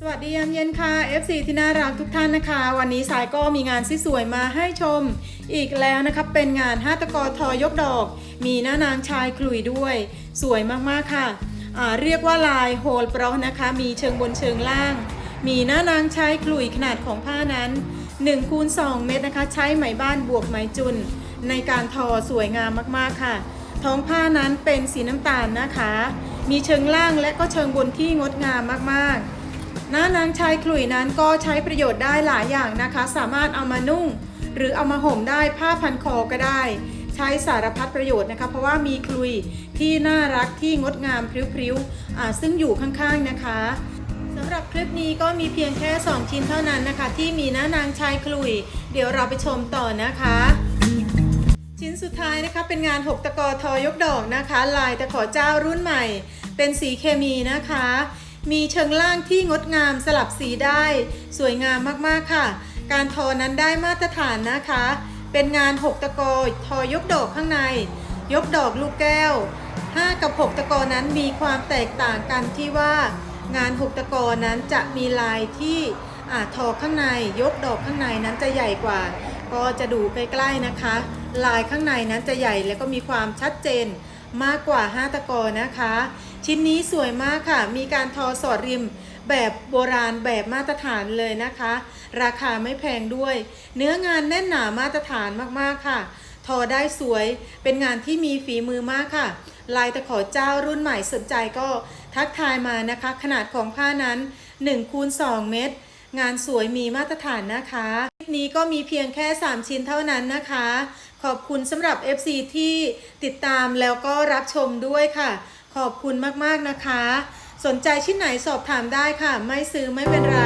สวัสดียามเย็นค่ะ FC ที่น่ารักทุกท่านนะคะ วันนี้สายก็มีงานสวยๆมาให้ชม อีกแล้วนะคะเป็นงานห้าตะกอทอยกดอก มีหน้านางชายคลุยด้วย สวยมากๆค่ะเรียกว่าลายโฮลเปรานะคะ มีเชิงบนเชิงล่าง มีหน้านางชายคลุยขนาดของผ้านั้น1คูณ2เมตรนะคะ ใช้ไหมบ้านบวกไหมจุน ในการทอสวยงามมากๆค่ะ ท้องผ้านั้นเป็นสีน้ำตาลนะคะ มีเชิงล่างและก็เชิงบนที่งดงามมากๆ หน้านางชายขลุ่ยนั้นก็ใช้ประโยชน์ได้หลายอย่างนะคะ สามารถเอามานุ่ง หรือเอามาห่มได้ผ้าพันคอก็ได้ ใช้สารพัดประโยชน์นะคะ เพราะว่ามีขลุยที่น่ารักที่งดงามพริ้วๆซึ่งอยู่ข้างๆนะคะสำหรับคลิปนี้ก็มีเพียงแค่ 2 ชิ้นเท่านั้นนะคะ ที่มีหน้านางชายขลุย เดี๋ยวเราไปชมต่อนะคะ ชิ้นสุดท้ายนะคะเป็นงาน6ตะกอทอยกดอกนะคะ ลายตะขอเจ้ารุ่นใหม่ เป็นสีเคมีนะคะ มีเชิงล่างที่งดงามสลับสีได้ สวยงามมากๆค่ะ การทอนั้นได้มาตรฐานนะคะ เป็นงาน 6 ตะกอทอยกดอกข้างใน ยกดอกลูกแก้ว 5 กับ 6 ตะกอนั้นมีความแตกต่างกันที่ว่างาน 6 ตะกอนั้นจะมีลายที่อทอข้างในยกดอกข้างในนั้นจะใหญ่กว่า ก็จะดูใกล้ๆนะคะ ลายข้างในนั้นจะใหญ่และก็มีความชัดเจนมากกว่า 5 ตะกอนะคะ ชิ้นนี้สวยมากค่ะ มีการทอสอดริมแบบโบราณแบบมาตรฐานเลยนะคะ ราคาไม่แพงด้วย เนื้องานแน่นหนามาตรฐานมากๆค่ะ ทอได้สวยเป็นงานที่มีฝีมือมากค่ะ ลายตะขอเจ้ารุ่นใหม่สนใจก็ทักทายมานะคะ ขนาดของผ้านั้น1คูณ2เมตร งานสวยมีมาตรฐานนะคะคลิปนี้ก็มีเพียงแค่ 3 ชิ้นเท่านั้นนะคะ ขอบคุณสำหรับ FC ที่ติดตามแล้วก็รับชมด้วยค่ะ ขอบคุณมากๆนะคะ สนใจชิ้นไหนสอบถามได้ค่ะ ไม่ซื้อไม่เป็นไร